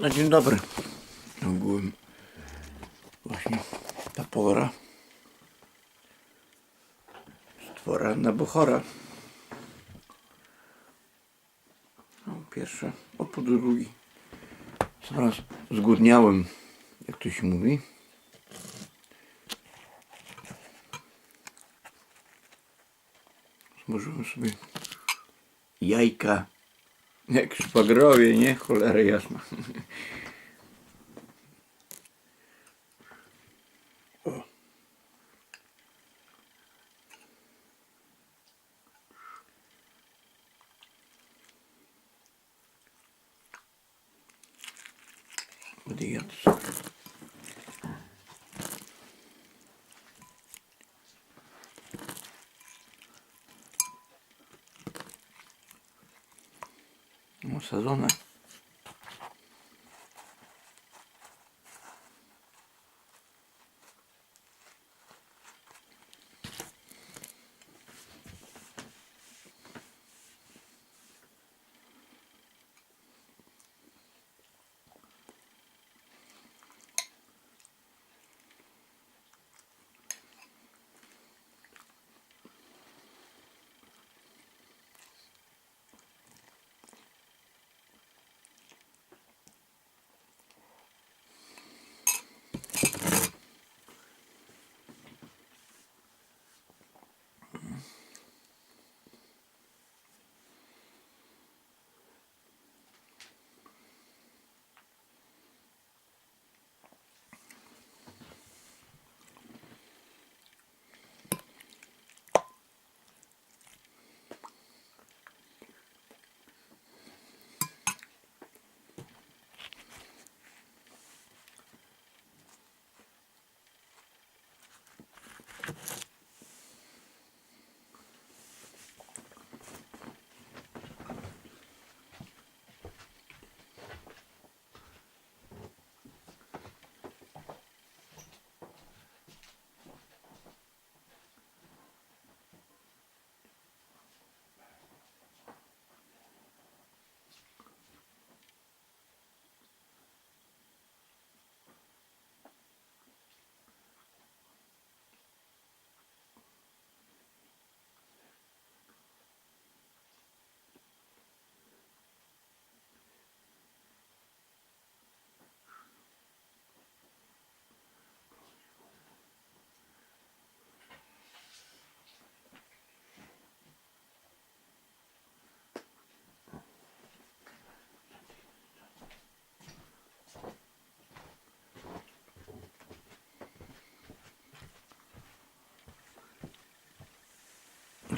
No dzień dobry. Ogółem właśnie ta pora stwora na Bochora. No, pierwsze po drugi. Zaraz zgłodniałem, jak to się mówi. Złożyłem sobie jajka jak szpagrowie, nie? Cholera jasna. O. Będę сезона.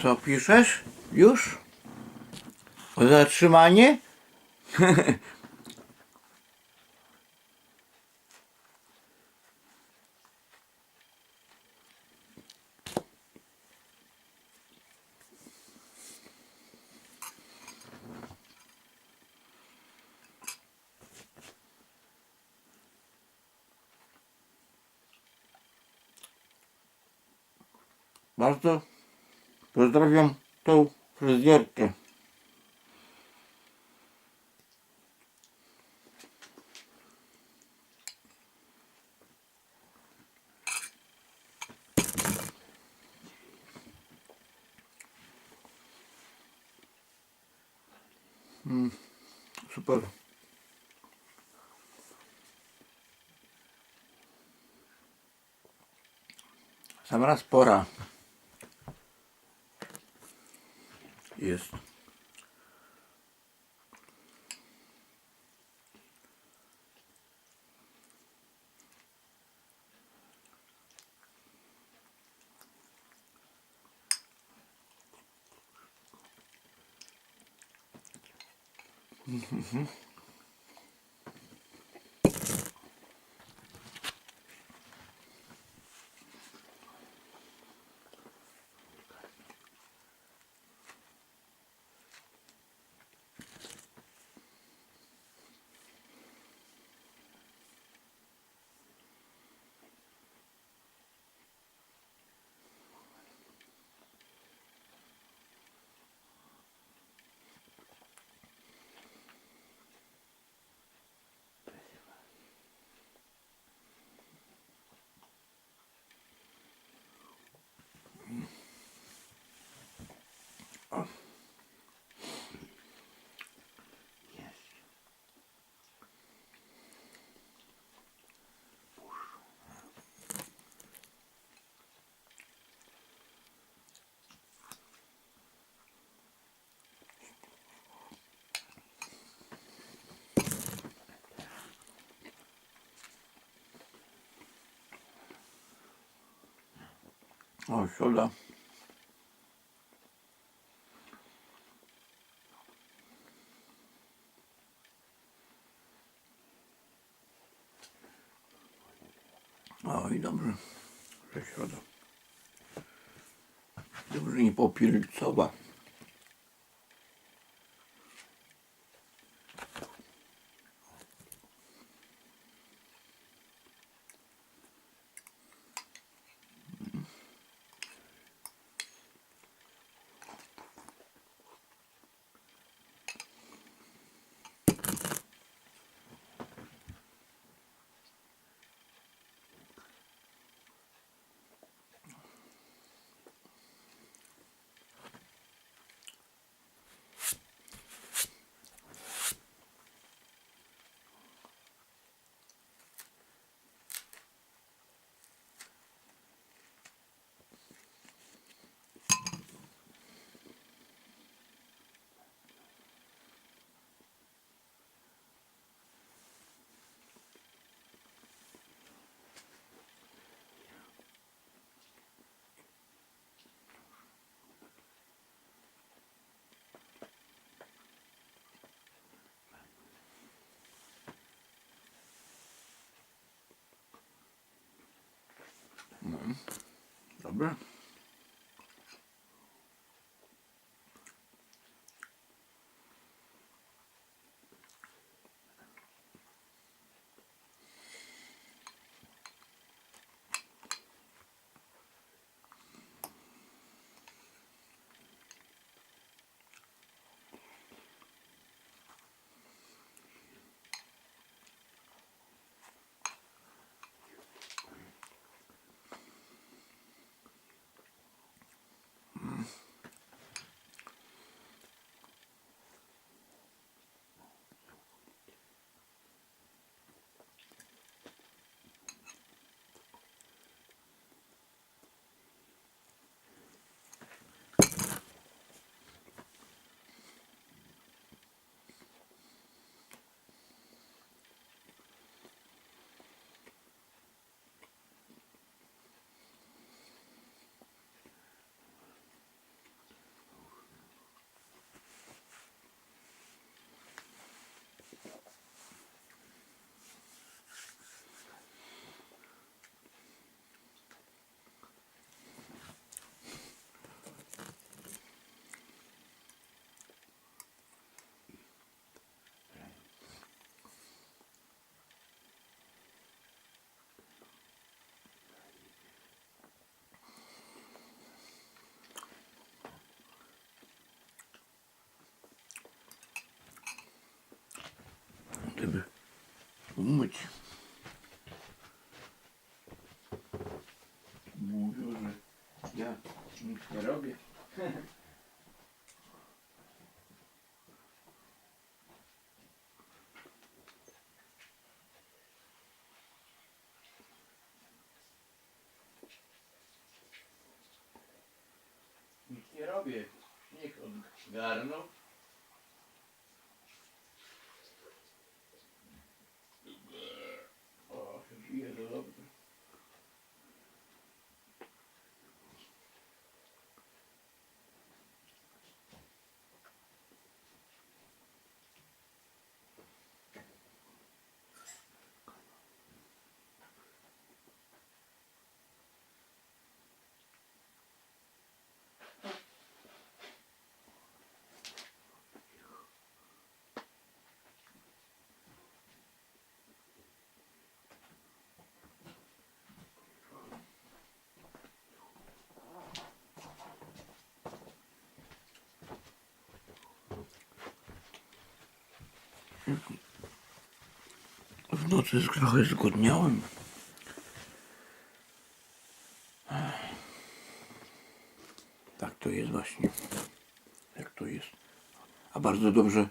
Co piszesz? Już? O zatrzymanie? Bardzo pozdrawiam tą fryzjerkę. Mm, super. Sam raz pora есть. Mm-hmm. O, soda. Oj, dobrze, że środa. Dobrze nie popilcowa. Dobra. Mówił, że ja nic nie robię. W nocy trochę zgłodniałem. Tak to jest właśnie. Jak to jest. A bardzo dobrze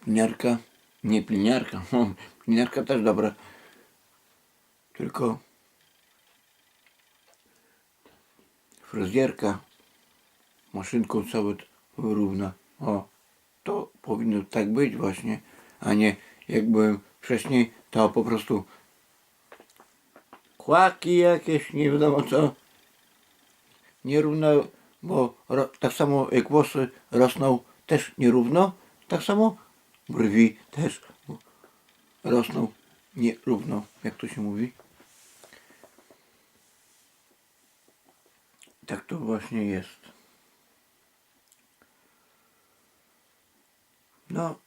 pliniarka, nie no, pliniarka też dobra. Tylko fryzjerka maszynką całe wyrówna. O, to powinno tak być właśnie, a nie jak byłem wcześniej, to po prostu kłaki jakieś, nie wiadomo co. nierówna, bo ro, tak samo jak włosy rosną też nierówno, tak samo brwi też rosną nierówno, jak to się mówi. Tak to właśnie jest. No.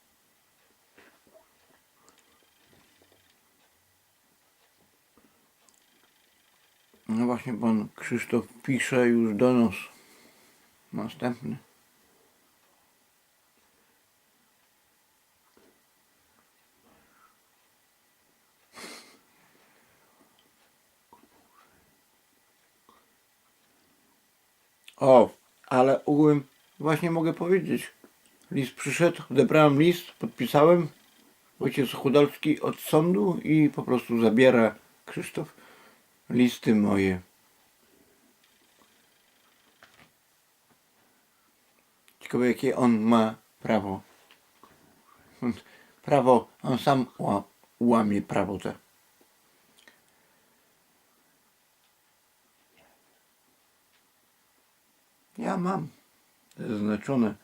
No właśnie pan Krzysztof pisze już donos. Następny. O, ale ogółem właśnie mogę powiedzieć. List przyszedł, odebrałem list, podpisałem. Ojciec Chudolski od sądu i po prostu zabiera Krzysztof listy moje. Ciekawe jakie on ma prawo. Prawo, on sam ła- łamie prawo te. Ja mam zaznaczone.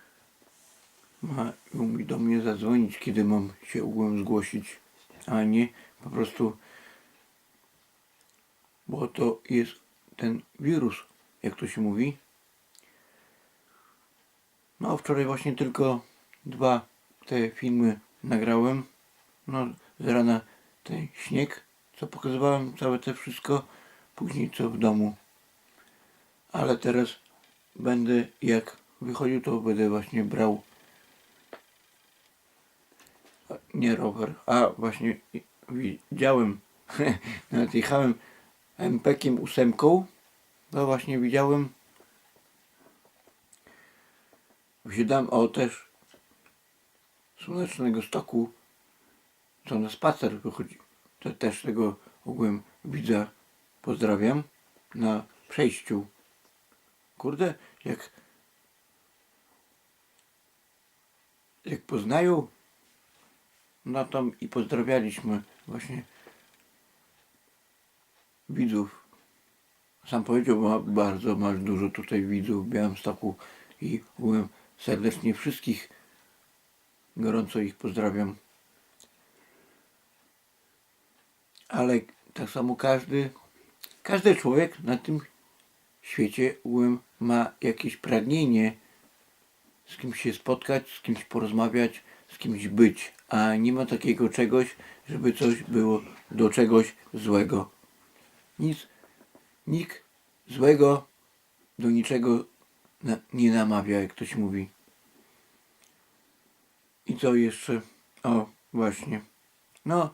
Ma mi do mnie zadzwonić, kiedy mam się ogółem zgłosić, a nie po prostu, bo to jest ten wirus, jak to się mówi. No, wczoraj właśnie tylko dwa te filmy nagrałem. No, z rana ten śnieg, co pokazywałem, całe te wszystko, później co w domu. Ale teraz będę, jak wychodził, to będę właśnie brał nie rower, a właśnie widziałem, nawet jechałem MPkiem ósemką, to właśnie widziałem, wsiadałem o też słonecznego stoku, co na spacer wychodzi, to też tego ogółem widza pozdrawiam, na przejściu. Kurde, jak jak poznają no tam i pozdrawialiśmy właśnie widzów. Sam powiedział, bardzo masz dużo tutaj widzów w Białymstoku i byłem serdecznie wszystkich gorąco ich pozdrawiam. Ale tak samo każdy, każdy człowiek na tym świecie byłem, ma jakieś pragnienie z kimś się spotkać, z kimś porozmawiać, z kimś być, a nie ma takiego czegoś, żeby coś było do czegoś złego. Nic, nikt złego do niczego na, nie namawia, jak ktoś mówi. I co jeszcze? O, właśnie. No,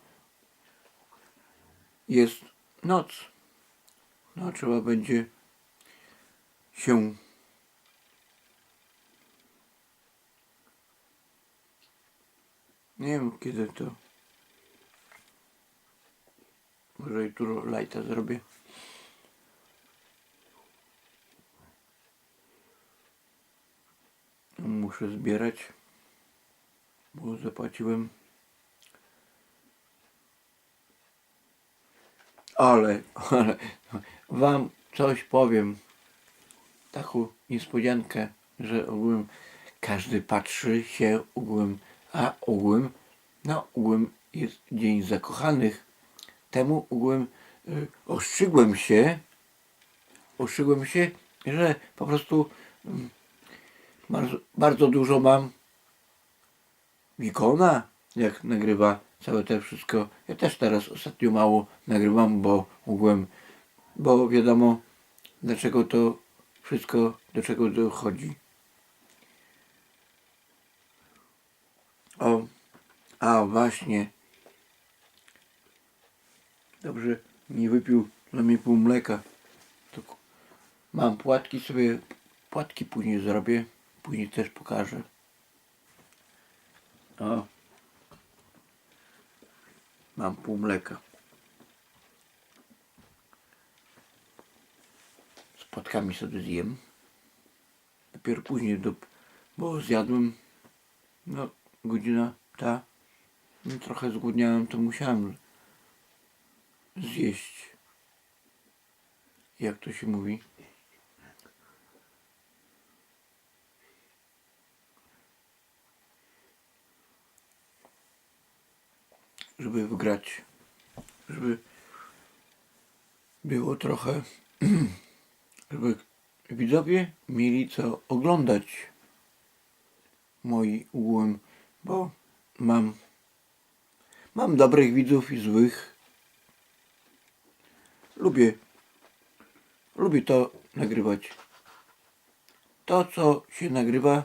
jest noc. No, trzeba będzie się Nie wiem kiedy to. Może jutro lajta zrobię. Muszę zbierać, bo zapłaciłem. Ale, ale wam coś powiem. Taką niespodziankę, że ogółem każdy patrzy się ogółem a ogółem, no ogółem jest Dzień Zakochanych. Temu ogółem y, ostrzygłem się, ostrzygłem się, że po prostu y, bardzo, bardzo dużo mam ikona, jak nagrywa całe te wszystko. Ja też teraz ostatnio mało nagrywam, bo ogółem, bo wiadomo dlaczego to wszystko, do czego dochodzi. O, a właśnie. Dobrze, nie wypił dla mnie pół mleka. To mam płatki sobie, płatki później zrobię, później też pokażę. O. Mam pół mleka. Z płatkami sobie zjem. Dopiero później, do, bo zjadłem no, godzina ta. No, trochę zgłodniałem, to musiałem zjeść. Jak to się mówi? Żeby wgrać, żeby było trochę, żeby widzowie mieli co oglądać moi ułem, bo mam, mam dobrych widzów i złych. Lubię lubię to nagrywać. To co się nagrywa,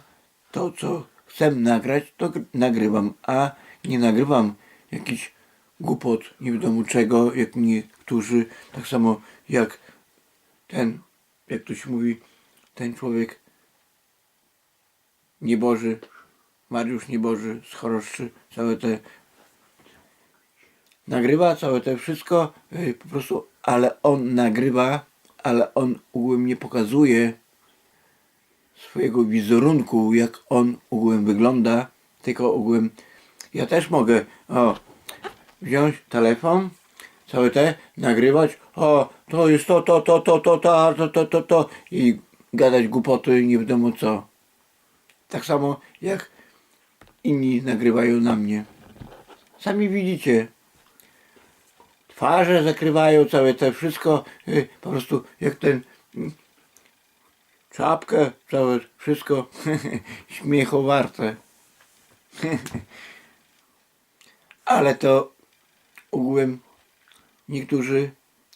to co chcę nagrać, to gr- nagrywam, a nie nagrywam jakichś głupot, nie wiadomo czego, jak niektórzy, tak samo jak ten, jak to się mówi, ten człowiek nieboży, Mariusz Nieboży z całe te nagrywa, całe te wszystko, y, po prostu, ale on nagrywa, ale on ogółem nie pokazuje swojego wizerunku, jak on ogółem wygląda, tylko ogółem ja też mogę o, wziąć telefon, całe te, nagrywać, o, to jest to, to, to, to, to, to, to, to, to, to i gadać głupoty, nie wiadomo co. Tak samo jak inni nagrywają na mnie. Sami widzicie. Twarze zakrywają całe te wszystko, y, po prostu jak ten mm, czapkę, całe wszystko śmiechowarte. Ale to ogółem niektórzy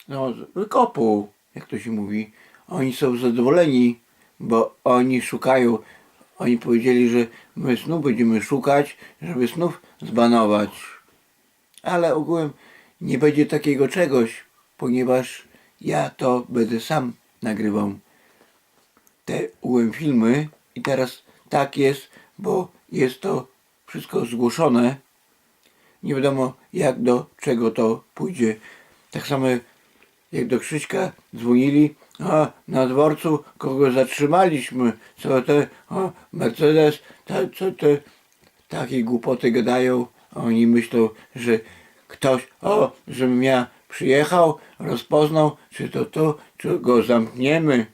no, wykopą, jak to się mówi. Oni są zadowoleni, bo oni szukają. Oni powiedzieli, że my snów będziemy szukać, żeby snów zbanować. Ale ogółem nie będzie takiego czegoś, ponieważ ja to będę sam nagrywał te ogółem filmy i teraz tak jest, bo jest to wszystko zgłoszone. Nie wiadomo jak do czego to pójdzie. Tak samo jak do Krzyśka dzwonili, a na dworcu kogo zatrzymaliśmy, co te, o, Mercedes, te, co te, takie głupoty gadają, a oni myślą, że ktoś, o, żebym ja przyjechał, rozpoznał, czy to to, czy go zamkniemy.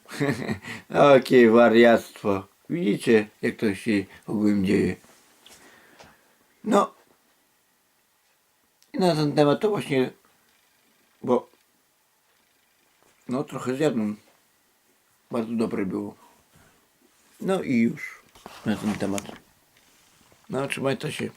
Takie wariactwo. Widzicie, jak to się ogółem dzieje. No, i na ten temat to właśnie, bo no trochę zjadłem. Bardzo dobre było. No i już na ten temat. No trzymajcie się.